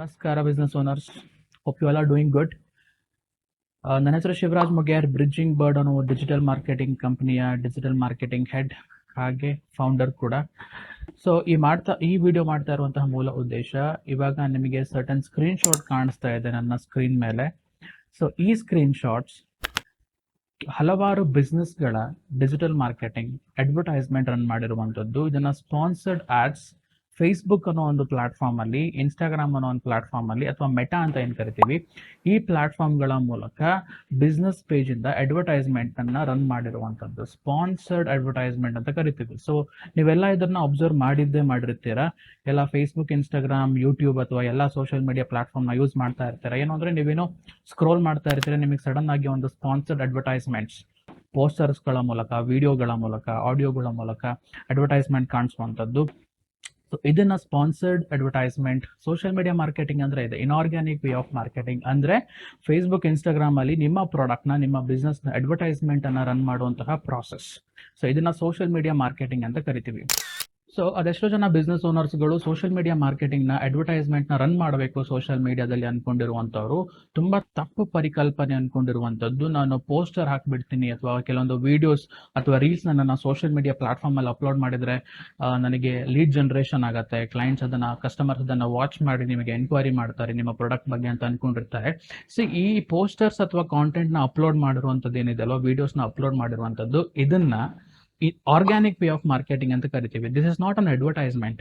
ನಮಸ್ಕಾರ business owners hope you all are doing good ನನ್ನ ಹೆಸರು ಶಿವರಾಜ್ ಮೊಗ್ಯಾರ್ ಬ್ರಿಡ್ಜಿಂಗ್ ಬರ್ಡ್ ಅನ್ನೋ ಡಿಜಿಟಲ್ ಮಾರ್ಕೆಟಿಂಗ್ ಕಂಪ್ನಿಯ ಡಿಜಿಟಲ್ ಮಾರ್ಕೆಟಿಂಗ್ ಹೆಡ್ ಹಾಗೆ ಫೌಂಡರ್ ಕೂಡ. ಸೊ ಈ ಮಾಡ್ತಾ, ಈ ವಿಡಿಯೋ ಮಾಡ್ತಾ ಇರುವಂತಹ ಮೂಲ ಉದ್ದೇಶ, ಇವಾಗ ನಿಮಗೆ ಸರ್ಟನ್ ಸ್ಕ್ರೀನ್ ಶಾಟ್ ಕಾಣಿಸ್ತಾ ಇದೆ ನನ್ನ ಸ್ಕ್ರೀನ್ ಮೇಲೆ. ಸೊ ಈ ಸ್ಕ್ರೀನ್ ಶಾಟ್ಸ್ ಹಲವಾರು ಬಿಸ್ನೆಸ್ಗಳ ಡಿಜಿಟಲ್ ಮಾರ್ಕೆಟಿಂಗ್ ಅಡ್ವರ್ಟೈಸ್ಮೆಂಟ್ ರನ್ ಮಾಡಿರುವಂಥದ್ದು. ಇದನ್ನು ಸ್ಪಾನ್ಸರ್ಡ್ ಆಡ್ಸ್ ಫೇಸ್ಬುಕ್ ಅನ್ನೋ ಒಂದು ಪ್ಲಾಟ್ಫಾರ್ಮ್ ಅಲ್ಲಿ ಇನ್ಸ್ಟಾಗ್ರಾಮ್ ಅನ್ನೋ ಒಂದು ಪ್ಲಾಟ್ಫಾರ್ಮ್ ಅಲ್ಲಿ ಅಥವಾ ಮೆಟಾ ಅಂತ ಏನ್ ಕರಿತೀವಿ, ಈ ಪ್ಲಾಟ್ಫಾರ್ಮ್ಗಳ ಮೂಲಕ ಬಿಸ್ನೆಸ್ ಪೇಜ್ ಇಂದ ಅಡ್ವರ್ಟೈಸ್ಮೆಂಟ್ ಅನ್ನ ರನ್ ಮಾಡಿರುವಂತದ್ದು. ಸ್ಪಾನ್ಸರ್ಡ್ ಅಡ್ವರ್ಟೈಸ್ಮೆಂಟ್ ಅಂತ ಕರಿತೀವಿ. ಸೊ ನೀವೆಲ್ಲ ಇದನ್ನ ಅಬ್ಸರ್ವ್ ಮಾಡಿದ್ದೇ ಮಾಡಿರ್ತೀರಾ? ಎಲ್ಲ ಫೇಸ್ಬುಕ್ ಇನ್ಸ್ಟಾಗ್ರಾಮ್ ಯೂಟ್ಯೂಬ್ ಅಥವಾ ಎಲ್ಲ ಸೋಷಿಯಲ್ ಮೀಡಿಯಾ ಪ್ಲಾಟ್ಫಾರ್ಮ್ನ ಯೂಸ್ ಮಾಡ್ತಾ ಇರ್ತೀರಾ? ಏನು ಅಂದ್ರೆ ನೀವೇನೋ ಸ್ಕ್ರೋಲ್ ಮಾಡ್ತಾ ಇರ್ತೀರಾ, ನಿಮಗೆ ಸಡನ್ ಆಗಿ ಒಂದು ಸ್ಪಾನ್ಸರ್ಡ್ ಅಡ್ವರ್ಟೈಸ್ಮೆಂಟ್ಸ್ ಪೋಸ್ಟರ್ಸ್ಗಳ ಮೂಲಕ ವಿಡಿಯೋಗಳ ಮೂಲಕ ಆಡಿಯೋಗಳ ಮೂಲಕ ಅಡ್ವರ್ಟೈಸ್ಮೆಂಟ್ ಕಾಣಿಸುವಂಥದ್ದು ಸೊ ಇದನ್ನ sponsored advertisement social media marketing ಅಂದ್ರೆ ಇದೆ. ಇನ್ಆರ್ಗ್ಯಾನಿಕ್ ವೇ ಆಫ್ ಮಾರ್ಕೆಟಿಂಗ್ ಅಂದ್ರೆ ಫೇಸ್ಬುಕ್ ಇನ್ಸ್ಟಾಗ್ರಾಮ್ ಅಲ್ಲಿ ನಿಮ್ಮ ಪ್ರಾಡಕ್ಟ್ನ, ನಿಮ್ಮ ಬಿಸ್ನೆಸ್ನ ಅಡ್ವರ್ಟೈಸ್ಮೆಂಟ್ ಅನ್ನ ರನ್ ಮಾಡುವಂತಹ ಪ್ರಾಸೆಸ್ ಸೊ ಇದನ್ನ ಸೋಷಿಯಲ್ ಮೀಡಿಯಾ ಮಾರ್ಕೆಟಿಂಗ್ ಅಂತ ಕರಿತೀವಿ. ಸೊ ಅದೆಷ್ಟೋ ಜನ ಬಿಸ್ನೆಸ್ ಓನರ್ಸ್ಗಳು ಸೋಷಿಯಲ್ ಮೀಡಿಯಾ ಮಾರ್ಕೆಟಿಂಗ್ನ ನ ಅಡ್ವರ್ಟೈಸ್ಮೆಂಟ್ನ ರನ್ ಮಾಡಬೇಕು ಸೋಷಿಯಲ್ ಮೀಡಿಯಾದಲ್ಲಿ ಅನ್ಕೊಂಡಿರುವಂತವ್ರು ತುಂಬಾ ತಪ್ಪು ಪರಿಕಲ್ಪನೆ ಅನ್ಕೊಂಡಿರುವಂತದ್ದು ನಾನು ಪೋಸ್ಟರ್ ಹಾಕ್ಬಿಡ್ತೀನಿ ಅಥವಾ ಕೆಲವೊಂದು ವಿಡಿಯೋಸ್ ಅಥವಾ ರೀಲ್ಸ್ ನನ್ನ ಸೋಷಿಯಲ್ ಮೀಡಿಯಾ ಪ್ಲಾಟ್ಫಾರ್ಮ್ ಅಲ್ಲಿ ಅಪ್ಲೋಡ್ ಮಾಡಿದ್ರೆ ನನಗೆ ಲೀಡ್ ಜನರೇಷನ್ ಆಗುತ್ತೆ. ಕ್ಲೈಂಟ್ಸ್ ಅದನ್ನು ಕಸ್ಟಮರ್ಸ್ ಅದನ್ನು ವಾಚ್ ಮಾಡಿ ನಿಮಗೆ ಎನ್ಕ್ವೈರಿ ಮಾಡ್ತಾರೆ ನಿಮ್ಮ ಪ್ರಾಡಕ್ಟ್ ಬಗ್ಗೆ ಅಂತ ಅನ್ಕೊಂಡಿರ್ತಾರೆ. ಸೊ ಈ ಪೋಸ್ಟರ್ಸ್ ಅಥವಾ ಕಾಂಟೆಂಟ್ನ ಅಪ್ಲೋಡ್ ಮಾಡಿರುವಂತದ್ದು ಏನಿದೆ ಅಲ್ವಾ ವಿಡಿಯೋಸ್ನ ಅಪ್ಲೋಡ್ ಮಾಡಿರುವಂತದ್ದು ಇದನ್ನ ಆರ್ಗ್ಯಾನಿಕ್ ವೇ ಆಫ್ ಮಾರ್ಕೆಟಿಂಗ್ ಅಂತ ಕರಿತೀವಿ. This is not an advertisement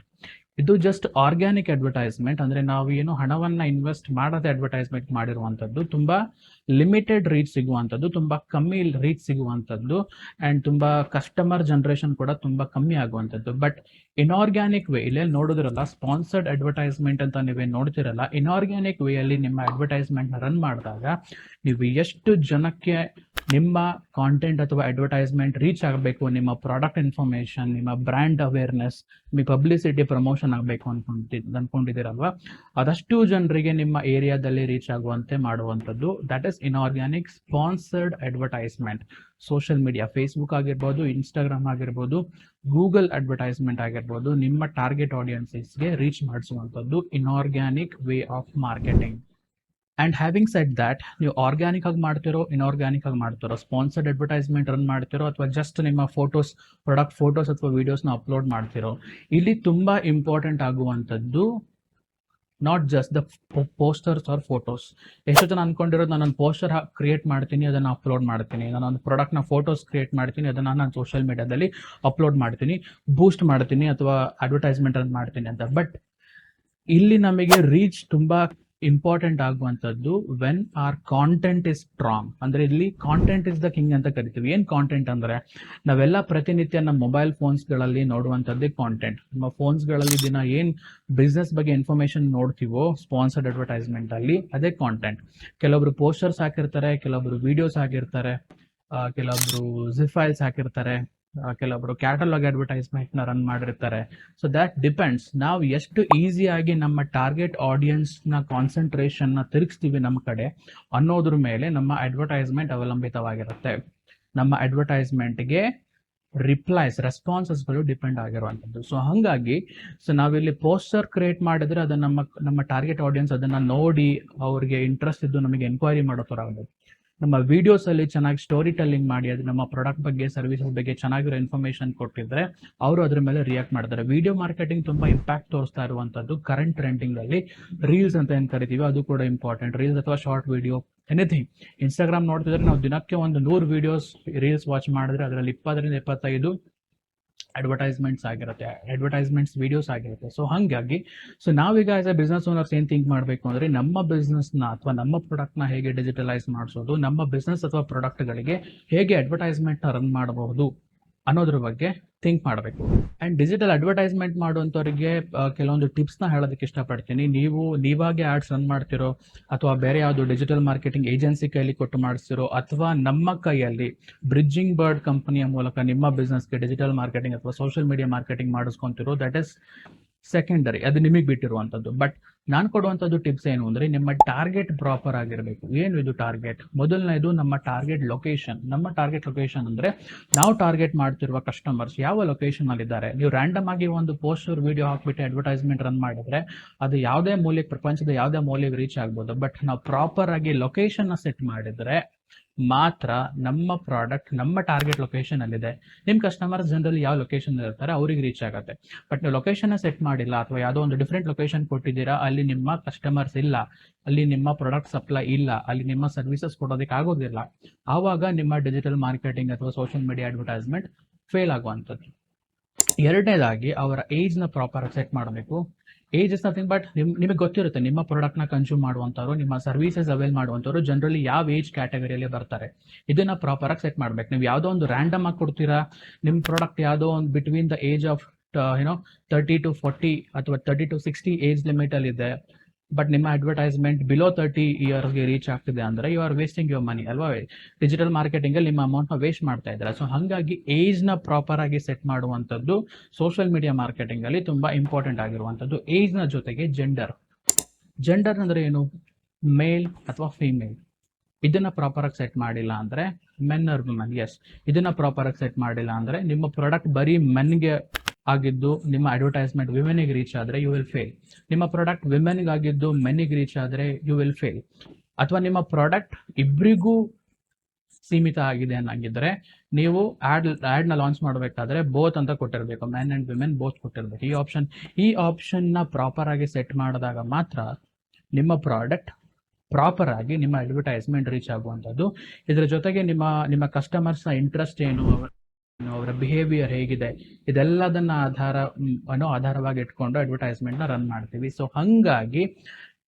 ಇದು ಜಸ್ಟ್ ಆರ್ಗ್ಯಾನಿಕ್ ಅಡ್ವರ್ಟೈಸ್ಮೆಂಟ್ ಅಂದ್ರೆ ನಾವು ಏನು ಹಣವನ್ನ ಇನ್ವೆಸ್ಟ್ ಮಾಡದೆ ಅಡ್ವರ್ಟೈಸ್ಮೆಂಟ್ ಮಾಡಿರುವಂತದ್ದು ತುಂಬಾ ಲಿಮಿಟೆಡ್ ರೀಚ್ ಸಿಗುವಂತದ್ದು ತುಂಬಾ ಕಮ್ಮಿ ರೀಚ್ ಸಿಗುವಂತದ್ದು ಅಂಡ್ ತುಂಬಾ ಕಸ್ಟಮರ್ ಜನರೇಷನ್ ಕೂಡ ತುಂಬಾ ಕಮ್ಮಿ ಆಗುವಂತದ್ದು ಬಟ್ ಇನ್ಆರ್ಗ್ಯಾನಿಕ್ ವೇ ಇಲ್ಲಿ ನೋಡಿದ್ರಲ್ಲ ಸ್ಪಾನ್ಸರ್ಡ್ ಅಡ್ವರ್ಟೈಸ್ಮೆಂಟ್ ಅಂತ ನೀವೇನು ನೋಡ್ತಿರಲ್ಲ ಇನ್ಆರ್ಗ್ಯಾನಿಕ್ ವೇ ಅಲ್ಲಿ ನಿಮ್ಮ ಅಡ್ವರ್ಟೈಸ್ಮೆಂಟ್ನ ರನ್ ಮಾಡಿದಾಗ, ನೀವು ಎಷ್ಟು ಜನಕ್ಕೆ ನಿಮ್ಮ ಕಾಂಟೆಂಟ್ ಅಥವಾ ಅಡ್ವರ್ಟೈಸ್ಮೆಂಟ್ ರೀಚ್ ಆಗಬೇಕು, ನಿಮ್ಮ ಪ್ರಾಡಕ್ಟ್ ಇನ್ಫಾರ್ಮೇಷನ್ ನಿಮ್ಮ ಬ್ರ್ಯಾಂಡ್ ಅವೇರ್ನೆಸ್ ನಿಮ್ಮ ಪಬ್ಲಿಸಿಟಿ ಪ್ರಮೋಷನ್ ಆಗಬೇಕು ಅನ್ಕೊಂಡಿ ಅನ್ಕೊಂಡಿದ್ದೀರಲ್ವಾ? ಅದಷ್ಟು ಜನರಿಗೆ ನಿಮ್ಮ ಏರಿಯಾದಲ್ಲಿ ರೀಚ್ ಆಗುವಂತೆ ಮಾಡುವಂಥದ್ದು. That is inorganic sponsored advertisement social media Facebook ಆಗಿರ್ಬೋದು ಇನ್ಸ್ಟಾಗ್ರಾಮ್ ಆಗಿರ್ಬೋದು ಗೂಗಲ್ ಅಡ್ವರ್ಟೈಸ್ಮೆಂಟ್ ಆಗಿರ್ಬೋದು, ನಿಮ್ಮ ಟಾರ್ಗೆಟ್ ಆಡಿಯನ್ಸಸ್ಗೆ reach ಮಾಡಿಸುವಂಥದ್ದು inorganic way of marketing and having set that ನೀವು ಆರ್ಗ್ಯಾನಿಕ್ ಆಗಿ ಮಾಡ್ತಿರೋ ಇನ್ಆರ್ಗ್ಯಾನಿಕ್ ಆಗಿ ಮಾಡ್ತಿರೋ ಸ್ಪಾನ್ಸರ್ಡ್ ಅಡ್ವರ್ಟೈಸ್ಮೆಂಟ್ ರನ್ ಮಾಡ್ತಿರೋ, ಅಥವಾ ಜಸ್ಟ್ ನಿಮ್ಮ ಫೋಟೋಸ್ ಪ್ರಾಡಕ್ಟ್ ಫೋಟೋಸ್ ಅಥವಾ ವಿಡಿಯೋಸ್ನ ಅಪ್ಲೋಡ್ ಮಾಡ್ತಿರೋ, ಇಲ್ಲಿ ತುಂಬಾ ಇಂಪಾರ್ಟೆಂಟ್ ಆಗುವಂಥದ್ದು not just the posters or photos ಎಷ್ಟೋ ಜನ ಅನ್ಕೊಂಡಿರೋದು ನಾನು ಒಂದು ಪೋಸ್ಟರ್ ಕ್ರಿಯೇಟ್ ಮಾಡ್ತೀನಿ, ಅದನ್ನ ಅಪ್ಲೋಡ್ ಮಾಡ್ತೀನಿ. ನಾನು ಒಂದು ಪ್ರಾಡಕ್ಟ್ನ ಫೋಟೋಸ್ ಕ್ರಿಯೇಟ್ ಮಾಡ್ತೀನಿ, ಅದನ್ನ ನಾನು ಸೋಷಿಯಲ್ ಮೀಡಿಯಾದಲ್ಲಿ ಅಪ್ಲೋಡ್ ಮಾಡ್ತೀನಿ ಬೂಸ್ಟ್ ಮಾಡ್ತೀನಿ ಅಥವಾ ಅಡ್ವರ್ಟೈಸ್ಮೆಂಟ್ ಅಂತ ಮಾಡ್ತೀನಿ ಅಂತ. ಬಟ್ ಇಲ್ಲಿ ನಮಗೆ ರೀಚ್ ತುಂಬಾ important ಆಗುವಂತದ್ದು when our content is strong ಅಂದ್ರೆ ಇಲ್ಲಿ ಕಾಂಟೆಂಟ್ ಇಸ್ ದ ಕಿಂಗ್ ಅಂತ ಕರಿತೀವಿ. ಏನ್ ಕಾಂಟೆಂಟ್ ಅಂದ್ರೆ? ನಾವೆಲ್ಲ ಪ್ರತಿನಿತ್ಯ ನಮ್ಮ ಮೊಬೈಲ್ ಫೋನ್ಸ್ಗಳಲ್ಲಿ ನೋಡುವಂತದ್ದೇ ಕಾಂಟೆಂಟ್ ನಮ್ಮ ಫೋನ್ಸ್ಗಳಲ್ಲಿ ದಿನ ಏನ್ ಬಿಸ್ನೆಸ್ ಬಗ್ಗೆ ಇನ್ಫಾರ್ಮೇಶನ್ ನೋಡ್ತೀವೋ ಸ್ಪಾನ್ಸರ್ಡ್ ಅಡ್ವರ್ಟೈಸ್ಮೆಂಟ್ ಅಲ್ಲಿ ಅದೇ ಕಾಂಟೆಂಟ್ ಕೆಲವೊಬ್ರು ಪೋಸ್ಟರ್ಸ್ ಹಾಕಿರ್ತಾರೆ, ಕೆಲವೊಬ್ರು ವಿಡಿಯೋಸ್ ಹಾಕಿರ್ತಾರೆ ಕೆಲವೊಬ್ರು ಜಿಪ್ ಫೈಲ್ಸ್ ಹಾಕಿರ್ತಾರೆ. ಕೆಲವೊಬ್ರು ಕ್ಯಾಟಲಾಗ್ ಅಡ್ವರ್ಟೈಸ್ಮೆಂಟ್ನ ರನ್ ಮಾಡಿರ್ತಾರೆ. ಸೊ ದಟ್ ಡಿಪೆಂಡ್ಸ್ ನಾವು ಎಷ್ಟು ಈಸಿಯಾಗಿ ನಮ್ಮ ಟಾರ್ಗೆಟ್ ಆಡಿಯನ್ಸ್ನ ಕಾನ್ಸಂಟ್ರೇಷನ್ನ ತಿರುಗಿಸ್ತೀವಿ ನಮ್ಮ ಕಡೆ ಅನ್ನೋದ್ರ ಮೇಲೆ ನಮ್ಮ ಅಡ್ವರ್ಟೈಸ್ಮೆಂಟ್ ಅವಲಂಬಿತವಾಗಿರುತ್ತೆ. ನಮ್ಮ ಅಡ್ವರ್ಟೈಸ್ಮೆಂಟ್ಗೆ ರಿಪ್ಲೈಸ್ ರೆಸ್ಪಾನ್ಸಸ್ಗಳು ಡಿಪೆಂಡ್ ಆಗಿರುವಂಥದ್ದು. ಸೊ ಹಾಗಾಗಿ ಸೊ ನಾವಿಲ್ಲಿ ಪೋಸ್ಟರ್ ಕ್ರಿಯೇಟ್ ಮಾಡಿದ್ರೆ ಅದನ್ನ ನಮ್ಮ ನಮ್ಮ ಟಾರ್ಗೆಟ್ ಆಡಿಯನ್ಸ್ ಅದನ್ನ ನೋಡಿ ಅವ್ರಿಗೆ ಇಂಟ್ರೆಸ್ಟ್ ಇದ್ದು ನಮಗೆ ಎನ್ಕ್ವೈರಿ ಮಾಡೋ ಥರ ಆಗುತ್ತೆ. ನಮ್ಮ ವಿಡಿಯೋಸ್ ಅಲ್ಲಿ ಚೆನ್ನಾಗಿ ಸ್ಟೋರಿ ಟೆಲ್ಲಿಂಗ್ ಮಾಡಿ ಅದು ನಮ್ಮ ಪ್ರಾಡಕ್ಟ್ ಬಗ್ಗೆ ಸರ್ವಿಸಸ್ ಬಗ್ಗೆ ಚೆನ್ನಾಗಿರೋ ಇನ್ಫಾರ್ಮೇಶನ್ ಕೊಟ್ಟಿದ್ರೆ ಅವರು ಅದ್ರ ಮೇಲೆ ರಿಯಾಕ್ಟ್ ಮಾಡ್ತಾರೆ. ವಿಡಿಯೋ ಮಾರ್ಕೆಟಿಂಗ್ ತುಂಬಾ ಇಂಪ್ಯಾಕ್ಟ್ ತೋರಿಸ್ತಾ ಇರುವಂತದ್ದು ಕರೆಂಟ್ ಟ್ರೆಂಡಿಂಗ್ ಅಲ್ಲಿ ರೀಲ್ಸ್ ಅಂತ ಏನ್ ಕರಿತೀವಿ ಅದು ಕೂಡ ಇಂಪಾರ್ಟೆಂಟ್ ರೀಲ್ಸ್ ಅಥವಾ ಶಾರ್ಟ್ ವಿಡಿಯೋ ಎನಿಥಿಂಗ್ ಇನ್ಸ್ಟಾಗ್ರಾಮ್ ನೋಡ್ತಿದ್ರೆ ನಾವು ದಿನಕ್ಕೆ ಒಂದು ನೂರು ವಿಡಿಯೋಸ್ ರೀಲ್ಸ್ ವಾಚ್ ಮಾಡಿದ್ರೆ ಅದರಲ್ಲಿ ಇಪ್ಪತ್ತರಿಂದ ಇಪ್ಪತ್ತೈದು ಅಡ್ವರ್ಟೈಸ್ಮೆಂಟ್ಸ್ ಆಗಿರುತ್ತೆ ಅಡ್ವರ್ಟೈಸ್ಮೆಂಟ್ಸ್ ವಿಡಿಯೋಸ್ ಆಗಿರುತ್ತೆ. ಸೊ ಹಾಗಾಗಿ ಸೊ ನಾವೀಗ ಆಸ್ ಎ ಬಿಸ್ನೆಸ್ ಓನರ್ಸ್ ಏನ್ ಥಿಂಕ್ ಮಾಡಬೇಕು ಅಂದ್ರೆ, ನಮ್ಮ ಬಿಸ್ನೆಸ್ನ ಅಥವಾ ನಮ್ಮ ಪ್ರಾಡಕ್ಟ್ನ ಹೇಗೆ ಡಿಜಿಟಲೈಸ್ ಮಾಡಿಸೋದು, ನಮ್ಮ ಬಿಸ್ನೆಸ್ ಅಥವಾ ಪ್ರಾಡಕ್ಟ್ ಗಳಿಗೆ ಹೇಗೆ ಅಡ್ವರ್ಟೈಸ್ಮೆಂಟ್ನ ರನ್ ಮಾಡಬಹುದು ಅನ್ನೋದ್ರ ಬಗ್ಗೆ ಥಿಂಕ್ ಮಾಡಬೇಕು. ಆ್ಯಂಡ್ ಡಿಜಿಟಲ್ ಅಡ್ವರ್ಟೈಸ್ಮೆಂಟ್ ಮಾಡುವಂಥವ್ರಿಗೆ ಕೆಲವೊಂದು ಟಿಪ್ಸ್ನ ಹೇಳೋದಕ್ಕೆ ಇಷ್ಟಪಡ್ತೀನಿ. ನೀವು, ನೀವಾಗೆ ಆ್ಯಡ್ಸ್ ರನ್ ಮಾಡ್ತಿರೋ, ಅಥವಾ ಬೇರೆ ಯಾವುದು ಡಿಜಿಟಲ್ ಮಾರ್ಕೆಟಿಂಗ್ ಏಜೆನ್ಸಿ ಕೈಯಲ್ಲಿ ಕೊಟ್ಟು ಮಾಡಿಸ್ತಿರೋ, ಅಥವಾ ನಮ್ಮ ಕೈಯಲ್ಲಿ ಬ್ರಿಡ್ಜಿಂಗ್ ಬರ್ಡ್ ಕಂಪನಿಯ ಮೂಲಕ ನಿಮ್ಮ ಬಿಸ್ನೆಸ್ಗೆ ಡಿಜಿಟಲ್ ಮಾರ್ಕೆಟಿಂಗ್ ಅಥವಾ ಸೋಷಿಯಲ್ ಮೀಡಿಯಾ ಮಾರ್ಕೆಟಿಂಗ್ ಮಾಡಿಸ್ಕೊಂತಿರೋ ದಟ್ ಇಸ್ ಸೆಕೆಂಡರಿ ಅದು ನಿಮಗೆ ಬಿಟ್ಟಿರುವಂಥದ್ದು ಬಟ್ ನಾನು ಕೊಡುವಂಥದ್ದು ಟಿಪ್ಸ್ ಏನು ಅಂದರೆ ನಿಮ್ಮ ಟಾರ್ಗೆಟ್ ಪ್ರಾಪರ್ ಆಗಿರಬೇಕು. ಏನು ಇದು ಟಾರ್ಗೆಟ್ ಮೊದಲನೇದು ನಮ್ಮ ಟಾರ್ಗೆಟ್ ಲೊಕೇಶನ್ ನಮ್ಮ ಟಾರ್ಗೆಟ್ ಲೊಕೇಶನ್ ಅಂದರೆ ನಾವು ಟಾರ್ಗೆಟ್ ಮಾಡ್ತಿರುವ ಕಸ್ಟಮರ್ಸ್ ಯಾವ ಲೊಕೇಶನ್ ಅಲ್ಲಿ ಇದ್ದಾರೆ ನೀವು ರ್ಯಾಂಡಮ್ ಆಗಿ ಒಂದು ಪೋಸ್ಟರ್ ವಿಡಿಯೋ ಹಾಕ್ಬಿಟ್ಟು ಅಡ್ವರ್ಟೈಸ್ಮೆಂಟ್ ರನ್ ಮಾಡಿದ್ರೆ ಅದು ಯಾವುದೇ ಮೂಲೆಗೆ ಪ್ರಪಂಚದ ಯಾವುದೇ ಮೂಲೆಗೆ ರೀಚ್ ಆಗ್ಬೋದು. ಬಟ್ ನಾವು ಪ್ರಾಪರ್ ಆಗಿ ಲೊಕೇಶನ್ ಸೆಟ್ ಮಾಡಿದ್ರೆ ಮಾತ್ರ ನಮ್ಮ ಪ್ರಾಡಕ್ಟ್ ನಮ್ಮ ಟಾರ್ಗೆಟ್ ಲೊಕೇಶನ್ ಅಲ್ಲಿದೆ. ನಿಮ್ ಕಸ್ಟಮರ್ಸ್ ಜನರಲ್ ಯಾವ ಲೊಕೇಶನ್ ಇರ್ತಾರೆ, ಅವ್ರಿಗೆ ರೀಚ್ ಆಗುತ್ತೆ. ಬಟ್ ನೀವು ಲೊಕೇಶನ್ ಸೆಟ್ ಮಾಡಿಲ್ಲ ಅಥವಾ ಯಾವುದೋ ಒಂದು ಡಿಫ್ರೆಂಟ್ ಲೊಕೇಶನ್ ಕೊಟ್ಟಿದ್ದೀರಾ, ಅಲ್ಲಿ ನಿಮ್ಮ ಕಸ್ಟಮರ್ಸ್ ಇಲ್ಲ, ಅಲ್ಲಿ ನಿಮ್ಮ ಪ್ರಾಡಕ್ಟ್ ಸಪ್ಲೈ ಇಲ್ಲ, ಅಲ್ಲಿ ನಿಮ್ಮ ಸರ್ವಿಸಸ್ ಕೊಡೋದಕ್ಕೆ ಆಗೋದಿಲ್ಲ, ಆವಾಗ ನಿಮ್ಮ ಡಿಜಿಟಲ್ ಮಾರ್ಕೆಟಿಂಗ್ ಅಥವಾ ಸೋಷಿಯಲ್ ಮೀಡಿಯಾ ಅಡ್ವರ್ಟೈಸ್ಮೆಂಟ್ ಫೇಲ್ ಆಗುವಂಥದ್ದು. ಎರಡನೇದಾಗಿ ಅವರ ಏಜ್ನ ಪ್ರಾಪರ್ ಸೆಟ್ ಮಾಡಬೇಕು. ಏಜ್ ಇಸ್ ನಥಿಂಗ್ ಬಟ್ ನಿಮ್, ನಿಮಗೆ ಗೊತ್ತಿರುತ್ತೆ, ನಿಮ್ಮ ಪ್ರಾಡಕ್ಟ್ನ ಕನ್ಸ್ಯೂಮ್ ಮಾಡುವಂಥವ್ರು, ನಿಮ್ಮ ಸರ್ವಿಸಸ್ ಅವೈಲ್ ಮಾಡುವಂಥವ್ರು ಜನರಲಿ ಯಾವ ಏಜ್ ಕ್ಯಾಟಗರಿಯಲ್ಲಿ ಬರ್ತಾರೆ. ಇದನ್ನ ಪ್ರಾಪರ್ ಆಗಿ ಸೆಟ್ ಮಾಡ್ಬೇಕು. ನೀವು ಯಾವುದೋ ಒಂದು ರ್ಯಾಂಡಮ್ ಆಗಿ ಕೊಡ್ತೀರಾ ನಿಮ್ಮ ಪ್ರಾಡಕ್ಟ್ ಯಾವುದೋ ಒಂದು ಬಿಟ್ವೀನ್ ದ ಏಜ್ ಆಫ್ ಏನೋ ತರ್ಟಿ ಟು ಫೋರ್ಟಿ ಅಥವಾ thirty to sixty age limit ಅಲ್ಲಿ ಇದೆ. ಬಟ್ ನಿಮ್ಮ ಅಡ್ವರ್ಟೈಸ್ಮೆಂಟ್ ಬಿಲೋ ತರ್ಟಿ ಇಯರ್ಗೆ ರೀಚ್ ಆಗ್ತಿದೆ ಅಂದ್ರೆ you are wasting your money ಅಲ್ವಾ? ಡಿಜಿಟಲ್ ಮಾರ್ಕೆಟಿಂಗ್ ಅಲ್ಲಿ ನಿಮ್ಮ ಅಮೌಂಟ್ನ ವೇಸ್ಟ್ ಮಾಡ್ತಾ ಇದ್ದಾರೆ. ಸೊ ಹಾಗಾಗಿ ಏಜ್ನ ಪ್ರಾಪರ್ ಆಗಿ ಸೆಟ್ ಮಾಡುವಂತದ್ದು ಸೋಷಿಯಲ್ ಮೀಡಿಯಾ ಮಾರ್ಕೆಟಿಂಗ್ ಅಲ್ಲಿ ತುಂಬಾ ಇಂಪಾರ್ಟೆಂಟ್ ಆಗಿರುವಂತದ್ದು ಏಜ್ನ ಜೊತೆಗೆ ಜೆಂಡರ್ ಜೆಂಡರ್ ಅಂದ್ರೆ ಏನು? ಮೇಲ್ ಅಥವಾ ಫಿಮೇಲ್ ಇದನ್ನ ಪ್ರಾಪರ್ ಆಗಿ ಸೆಟ್ ಮಾಡಿಲ್ಲ ಅಂದ್ರೆ ಮೆನ್ ಆರ್ ವುಮೆನ್ ಎಸ್ ಇದನ್ನ ಪ್ರಾಪರ್ ಆಗಿ ಸೆಟ್ ಮಾಡಿಲ್ಲ ಅಂದ್ರೆ ನಿಮ್ಮ ಪ್ರಾಡಕ್ಟ್ ಬರೀ ಮೆನ್ಗೆ ಆಗಿದ್ದು ನಿಮ್ಮ ಅಡ್ವರ್ಟೈಸ್ಮೆಂಟ್ ವಿಮೆನ್ಗೆ ರೀಚ್ ಆದ್ರೆ ಯು ವಿಲ್ ಫೇಲ್ ನಿಮ್ಮ ಪ್ರಾಡಕ್ಟ್ ವಿಮೆನ್ಗೆ ಆಗಿದ್ದು ಮೆನ್ಗೆ ರೀಚ್ ಆದ್ರೆ ಯು ವಿಲ್ ಫೇಲ್ ಅಥವಾ ನಿಮ್ಮ ಪ್ರಾಡಕ್ಟ್ ಇಬ್ಬರಿಗೂ ಸೀಮಿತ ಆಗಿದೆ ಅನ್ನಂಗಿದ್ರೆ ನೀವು ಆಡ್ ಆಡ್ನ ಲಾಂಚ್ ಮಾಡಬೇಕಾದ್ರೆ ಬೋತ್ ಅಂತ ಕೊಟ್ಟಿರಬೇಕು. ಮೆನ್ ಅಂಡ್ ವಿಮೆನ್ ಬೋತ್ ಕೊಟ್ಟಿರಬೇಕು. ಈ ಆಪ್ಷನ್ ಈ ಆಪ್ಷನ್ನ ಪ್ರಾಪರ್ ಆಗಿ ಸೆಟ್ ಮಾಡಿದಾಗ ಮಾತ್ರ ನಿಮ್ಮ ಪ್ರಾಡಕ್ಟ್ ಪ್ರಾಪರ್ ಆಗಿ ನಿಮ್ಮ ಅಡ್ವರ್ಟೈಸ್ಮೆಂಟ್ ರೀಚ್ ಆಗುವಂಥದ್ದು. ಇದರ ಜೊತೆಗೆ ನಿಮ್ಮ ನಿಮ್ಮ ಕಸ್ಟಮರ್ಸ್ ಇಂಟ್ರೆಸ್ಟ್ ಏನು? ಅವರ- ಬಿಹೇವಿಯರ್ ಹೇಗಿದೆ ಇದೆಲ್ಲದನ್ನ ಆಧಾರ ಅನ್ನೋ ಆಧಾರವಾಗಿ ಇಟ್ಕೊಂಡು ಅಡ್ವರ್ಟೈಸ್ಮೆಂಟ್ನ ರನ್ ಮಾಡ್ತೀವಿ. ಸೊ ಹಂಗಾಗಿ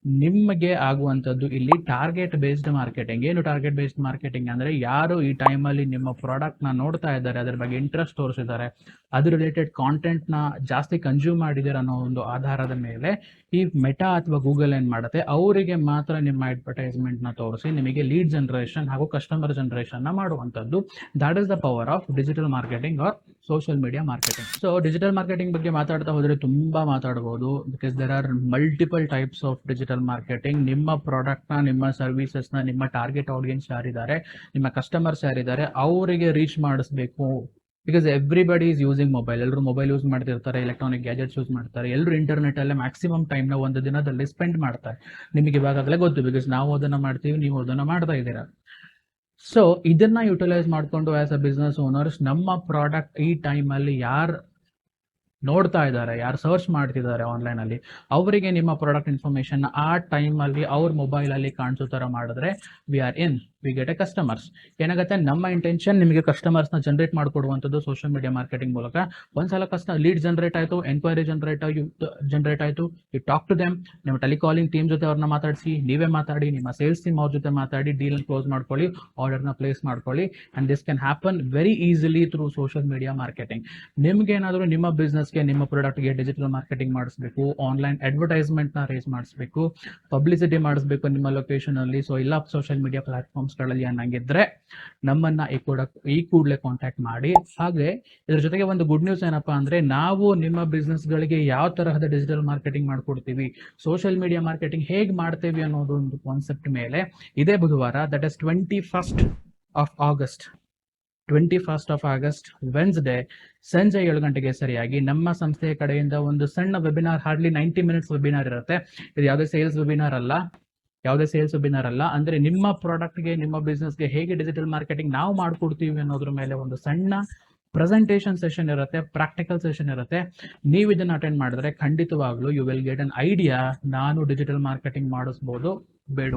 ನಿಮಗೆ ಆಗುವಂಥದ್ದು ಇಲ್ಲಿ ಟಾರ್ಗೆಟ್ ಬೇಸ್ಡ್ ಮಾರ್ಕೆಟಿಂಗ್ ಏನು ಟಾರ್ಗೆಟ್ ಬೇಸ್ಡ್ ಮಾರ್ಕೆಟಿಂಗ್ ಅಂದ್ರೆ ಯಾರು ಈ ಟೈಮಲ್ಲಿ ನಿಮ್ಮ ಪ್ರಾಡಕ್ಟ್ನ ನೋಡ್ತಾ ಇದ್ದಾರೆ, ಅದ್ರ ಬಗ್ಗೆ ಇಂಟ್ರೆಸ್ಟ್ ತೋರಿಸಿದ್ದಾರೆ, ಅದ್ರ ರಿಲೇಟೆಡ್ ಕಾಂಟೆಂಟ್ನ ಜಾಸ್ತಿ ಕನ್ಸ್ಯೂಮ್ ಮಾಡಿದ್ದಾರೆ ಅನ್ನೋ ಒಂದು ಆಧಾರದ ಮೇಲೆ ಈ ಮೆಟಾ ಅಥವಾ ಗೂಗಲ್ ಏನು ಮಾಡುತ್ತೆ, ಅವರಿಗೆ ಮಾತ್ರ ನಿಮ್ಮ ಅಡ್ವರ್ಟೈಸ್ಮೆಂಟ್ನ ತೋರಿಸಿ ನಿಮಗೆ ಲೀಡ್ ಜನರೇಷನ್ ಹಾಗೂ ಕಸ್ಟಮರ್ ಜನರೇಷನ್ನ ಮಾಡುವಂತದ್ದು is is the power of digital marketing or social media marketing so digital marketing ಬಗ್ಗೆ ಮಾತಾಡ್ತಾ ಹೋದ್ರೆ ತುಂಬಾ ಮಾತಾಡಬಹುದು because there are multiple types of digital marketing ನಿಮ್ಮ ಪ್ರಾಡಕ್ಟ್ನ ನಿಮ್ಮ ಸರ್ವಿಸಸ್ನ, ನಿಮ್ಮ ಟಾರ್ಗೆಟ್ ಆಡಿಯನ್ಸ್ ಯಾರಿದ್ದಾರೆ, ನಿಮ್ಮ ಕಸ್ಟಮರ್ಸ್ ಯಾರಿದ್ದಾರೆ, ಅವರಿಗೆ ರೀಚ್ ಮಾಡಿಸ್ಬೇಕು. Because everybody is using mobile ಎಲ್ಲರೂ ಮೊಬೈಲ್ ಯೂಸ್ ಮಾಡ್ತಿರ್ತಾರೆ ಎಲೆಕ್ಟ್ರಾನಿಕ್ ಗ್ಯಾಜೆಟ್ಸ್ ಯೂಸ್ ಮಾಡ್ತಾರೆ. ಎಲ್ಲರೂ ಇಂಟರ್ನೆಟ್ ಅಲ್ಲೇ ಮ್ಯಾಕ್ಸಿಮಮ್ ಟೈಮ್ನ ಒಂದು ದಿನದಲ್ಲಿ ಸ್ಪೆಂಡ್ ಮಾಡ್ತಾರೆ. ನಿಮಗೆ ಇವಾಗಲೇ ಗೊತ್ತು. ಬಿಕಾಸ್ ನಾವು ಅದನ್ನ ಮಾಡ್ತೀವಿ, ನೀವು ಅದನ್ನ ಮಾಡ್ತಾ ಇದ್ದೀರಾ. ಸೊ ಇದನ್ನ ಯುಟಿಲೈಸ್ ಮಾಡಿಕೊಂಡು ಆಸ್ ಅ ಬಿಸ್ನೆಸ್ ಓನರ್ಸ್ ನಮ್ಮ ಪ್ರಾಡಕ್ಟ್ ಈ ಟೈಮ್ ಅಲ್ಲಿ ಯಾರು ನೋಡ್ತಾ ಇದ್ದಾರೆ, ಯಾರು ಸರ್ಚ್ ಮಾಡ್ತಿದ್ದಾರೆ ಆನ್ಲೈನ್ ಅಲ್ಲಿ. ಅವರಿಗೆ ನಿಮ್ಮ ಪ್ರಾಡಕ್ಟ್ ಇನ್ಫಾರ್ಮೇಶನ್ ಆ ಟೈಮ್ ಅಲ್ಲಿ ಅವ್ರ ಮೊಬೈಲ್ ಅಲ್ಲಿ ಕಾಣಿಸೋ ತರ ಮಾಡಿದ್ರೆ we are in we get a customers ಏನಾಗುತ್ತೆ? ನಮ್ಮ ಇಂಟೆನ್ಷನ್ ನಿಮಗೆ ಕಸ್ಟಮರ್ಸ್ನ ಜನರೇಟ್ ಮಾಡ್ಕೊಡುವಂಥದ್ದು ಸೋಷಿಯಲ್ ಮೀಡಿಯಾ ಮಾರ್ಕೆಟಿಂಗ್ ಮೂಲಕ. ಒಂದ್ಸಲ ಕಸ್ಟ ಲೀಡ್ ಜನರೇಟ್ ಆಯ್ತು ಎನ್ಕ್ವೈರಿ ಜನರೇಟ್ ಜನರೇಟ್ ಆಯ್ತು. ಯು ಟಾಕ್ ಟು ದೆಮ್ ನಿಮ್ಮ ಟೆಲಿಕಾಲಿಂಗ್ ಟೀಮ್ ಜೊತೆ ಅವ್ರನ್ನ ಮಾತಾಡಿಸಿ, ನೀವೇ ಮಾತಾಡಿ, ನಿಮ್ಮ ಸೇಲ್ಸ್ ಟೀಮ್ ಅವ್ರ ಜೊತೆ ಮಾತಾಡಿ ಡೀಲ್ ಕ್ಲೋಸ್ ಮಾಡ್ಕೊಳ್ಳಿ ಆರ್ಡರ್ನ ಪ್ಲೇಸ್ ಮಾಡ್ಕೊಳ್ಳಿ. And this can happen very easily through social media marketing ನಿಮ್ಗೆ ಏನಾದರೂ ನಿಮ್ಮ ಬಿಸ್ನೆಸ್ಗೆ ನಿಮ್ಮ ಪ್ರಾಡಕ್ಟ್ಗೆ ಡಿಜಿಟಲ್ ಮಾರ್ಕೆಟಿಂಗ್ ಮಾಡಿಸ್ಬೇಕು ಆನ್ಲೈನ್ ಅಡ್ವರ್ಟೈಸ್ಮೆಂಟ್ನ ರೇಸ್ ಮಾಡಿಸ್ಬೇಕು ಪಬ್ಲಿಸಿಟಿ ಮಾಡಿಸ್ಬೇಕು ನಿಮ್ಮ ಲೊಕೇಶನಲ್ಲಿ ಸೊ ಇಲ್ಲ ಸೋಷಿಯಲ್ ಮೀಡಿಯಾ ಪ್ಲಾಟ್ಫಾರ್ಮ್ಸ್ಗಳಲ್ಲಿ ಅನ್ನಂಗಿದ್ರೆ ನಮ್ಮನ್ನ ಈ ಕೂಡ, ಈ ಕೂಡಲೇ ಕಾಂಟ್ಯಾಕ್ಟ್ ಮಾಡಿ. ಹಾಗೆ ಇದ್ರ ಜೊತೆಗೆ ಒಂದು ಗುಡ್ ನ್ಯೂಸ್ ಏನಪ್ಪಾ ಅಂದ್ರೆ ನಾವು ನಿಮ್ಮ ಬಿಸ್ನೆಸ್ಗಳಿಗೆ ಯಾವ ತರಹದ ಡಿಜಿಟಲ್ ಮಾರ್ಕೆಟಿಂಗ್ ಮಾಡ್ಕೊಡ್ತೀವಿ ಸೋಷಿಯಲ್ ಮೀಡಿಯಾ ಮಾರ್ಕೆಟಿಂಗ್ ಹೇಗೆ ಮಾಡ್ತೇವೆ ಅನ್ನೋದು ಒಂದು ಕಾನ್ಸೆಪ್ಟ್ ಮೇಲೆ ಇದೇ ಬುಧವಾರ that is twenty first of August twenty first of August Wednesday ಸಂಜೆ ಏಳು ಗಂಟೆಗೆ ಸರಿಯಾಗಿ ನಮ್ಮ ಸಂಸ್ಥೆಯ ಕಡೆಯಿಂದ ಒಂದು ಸಣ್ಣ webinar hardly ninety minutes webinar ಇರುತ್ತೆ. ಇದು ಯಾವುದೇ ಸೇಲ್ಸ್ ವೆಬಿನಾರ್ ಅಲ್ಲ. ಯಾವುದೇ ಸೇಲ್ಸ್ ವೆಬಿನಾರ್ ಅಲ್ಲ. ಅಂದ್ರೆ ನಿಮ್ಮ ಪ್ರಾಡಕ್ಟ್ಗೆ ನಿಮ್ಮ ಬಿಸ್ನೆಸ್ಗೆ ಹೇಗೆ ಡಿಜಿಟಲ್ ಮಾರ್ಕೆಟಿಂಗ್ ನಾವು ಮಾಡ್ಕೊಡ್ತೀವಿ ಅನ್ನೋದ್ರ ಮೇಲೆ ಒಂದು ಸಣ್ಣ ಪ್ರೆಸೆಂಟೇಷನ್ ಸೆಷನ್ ಇರುತ್ತೆ ಪ್ರಾಕ್ಟಿಕಲ್ ಸೆಷನ್ ಇರುತ್ತೆ. ನೀವು ಇದನ್ನ ಅಟೆಂಡ್ ಮಾಡಿದ್ರೆ ಖಂಡಿತವಾಗ್ಲೂ you will get an idea ನಾನು ಡಿಜಿಟಲ್ ಮಾರ್ಕೆಟಿಂಗ್ ಮಾಡಿಸ್ಬೋದು. ಬೇಡ?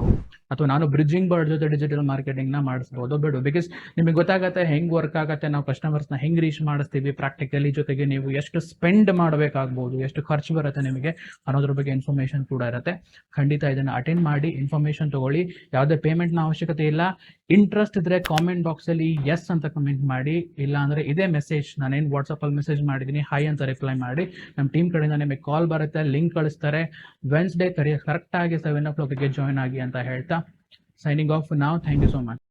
ಅಥವಾ ನಾನು ಬ್ರಿಡ್ಜಿಂಗ್ ಬರ್ಡ್ ಜೊತೆ ಡಿಜಿಟಲ್ ಮಾರ್ಕೆಟಿಂಗ್ನ ಮಾಡಿಸ್ಬೋದು? ಬೇಡ? ಬಿಕಾಸ್ ನಿಮಗೆ ಗೊತ್ತಾಗತ್ತೆ ಹೆಂಗ್ ವರ್ಕ್ ಆಗತ್ತೆ, ನಾವು ಕಸ್ಟಮರ್ಸ್ನ ಹೆಂಗ್ ರೀಚ್ ಮಾಡಿಸ್ತೀವಿ ಪ್ರಾಕ್ಟಿಕಲಿ ಜೊತೆಗೆ ನೀವು ಎಷ್ಟು ಸ್ಪೆಂಡ್ ಮಾಡಬೇಕಾಗ್ಬೋದು, ಎಷ್ಟು ಖರ್ಚು ಬರುತ್ತೆ ನಿಮಗೆ ಅನ್ನೋದ್ರ ಬಗ್ಗೆ ಇನ್ಫಾರ್ಮೇಶನ್ ಕೂಡ ಇರುತ್ತೆ. ಖಂಡಿತ ಇದನ್ನ ಅಟೆಂಡ್ ಮಾಡಿ ಇನ್ಫಾರ್ಮೇಶನ್ ತಗೊಳ್ಳಿ. ಯಾವುದೇ ಪೇಮೆಂಟ್ನ ಅವಶ್ಯಕತೆ ಇಲ್ಲ. ಇಂಟ್ರೆಸ್ಟ್ ಇದ್ರೆ ಕಾಮೆಂಟ್ ಬಾಕ್ಸ್ ಅಲ್ಲಿ ಎಸ್ ಅಂತ ಕಮೆಂಟ್ ಮಾಡಿ. ಇಲ್ಲ ಅಂದ್ರೆ ಇದೇ ಮೆಸೇಜ್ ನಾನೇನು ವಾಟ್ಸಪ್ ಅಲ್ಲಿ ಮೆಸೇಜ್ ಮಾಡಿದೀನಿ ಹೈ ಅಂತ ರಿಪ್ಲೈ ಮಾಡಿ. ನಮ್ಮ ಟೀಮ್ ಕಡೆಯಿಂದ ನಿಮಗೆ ಕಾಲ್ ಬರುತ್ತೆ ಲಿಂಕ್ ಕಳಿಸ್ತಾರೆ. ವೆನ್ಸ್ಡೇ ಕರೆಕ್ಟ್ ಆಗಿ ಸೆವೆನ್ ಓ ಕ್ಲಾಕ್ಗೆ ಜಾಯ್ನ್ ಆಗಿ ಅಂತ ಹೇಳ್ತಾ ಸೈನಿಂಗ್ ಆಫ್ ನಾವು ಥ್ಯಾಂಕ್ ಯು ಸೋ ಮಚ್